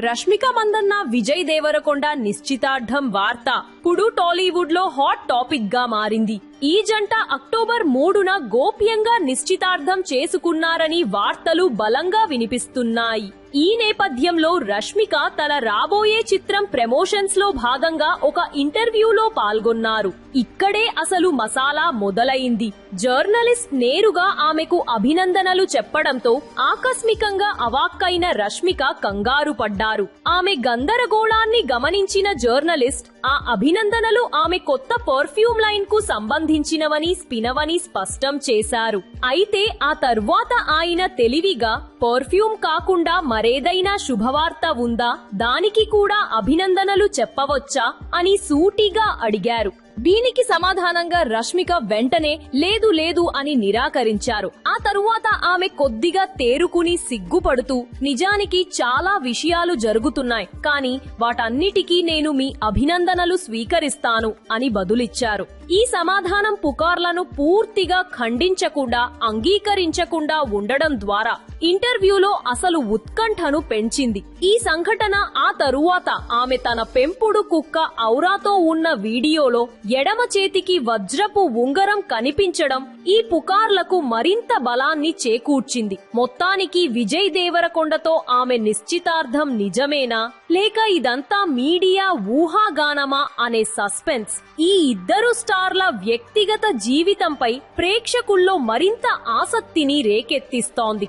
రష్మిక మందన్న విజయ్ దేవరకొండ నిశ్చితార్థం వార్త. ఇప్పుడు టాలీవుడ్లో హాట్ టాపిక్గా మారింది. ఈ జంట అక్టోబర్ మూడున గోప్యంగా నిశ్చితార్థం చేసుకున్నారని వార్తలు బలంగా వినిపిస్తున్నాయి. ఈ నేపథ్యంలో రష్మిక తన రాబోయే చిత్రం ప్రమోషన్స్లో భాగంగా ఒక ఇంటర్వ్యూలో పాల్గొన్నారు. ఇక్కడే అసలు మసాలా మొదలైంది. జర్నలిస్ట్ నేరుగా ఆమెకు అభినందనలు చెప్పడంతో ఆకస్మికంగా అవాక్కైన రష్మిక కంగారు పడ్డారు. ఆమె గందరగోళాన్ని గమనించిన జర్నలిస్ట్ ఆ అభినందనలు ఆమె కొత్త పర్ఫ్యూమ్ లైన్కు సంబంధించినవని స్పినవని స్పష్టం చేశారు. అయితే ఆ తర్వాత ఆయన తెలివిగా పర్ఫ్యూమ్ కాకుండా మరేదైనా శుభవార్త ఉందా? దానికి కూడా అభినందనలు చెప్పవచ్చా? అని సూటిగా అడిగారు. దీనికి సమాధానంగా రష్మిక వెంటనే లేదు లేదు అని నిరాకరించారు. ఆ తరువాత ఆమె కొద్దిగా తేరుకుని సిగ్గుపడుతూ నిజానికి చాలా విషయాలు జరుగుతున్నాయి కానీ వాటన్నిటికీ నేను మీ అభినందనలు స్వీకరిస్తాను అని బదులిచ్చారు. ఈ సమాధానం పుకార్లను పూర్తిగా ఖండించకుండా అంగీకరించకుండా ఉండడం ద్వారా ఇంటర్వ్యూలో అసలు ఉత్కంఠను పెంచింది. ఈ సంఘటన ఆ తరువాత ఆమె తన పెంపుడు కుక్క ఔరాతో ఉన్న వీడియోలో ఎడమ చేతికి వజ్రపు ఉంగరం కనిపించడం ఈ పుకార్లకు మరింత బలాన్ని చేకూర్చింది. మొత్తానికి విజయ్ దేవరకొండతో ఆమె నిశ్చితార్థం నిజమేనా? లేక ఇదంతా మీడియా ఊహాగానమా అనే సస్పెన్స్? ఈ ఇద్దరు స్టార్ల వ్యక్తిగత జీవితంపై ప్రేక్షకుల్లో మరింత ఆసక్తిని రేకెత్తిస్తోంది.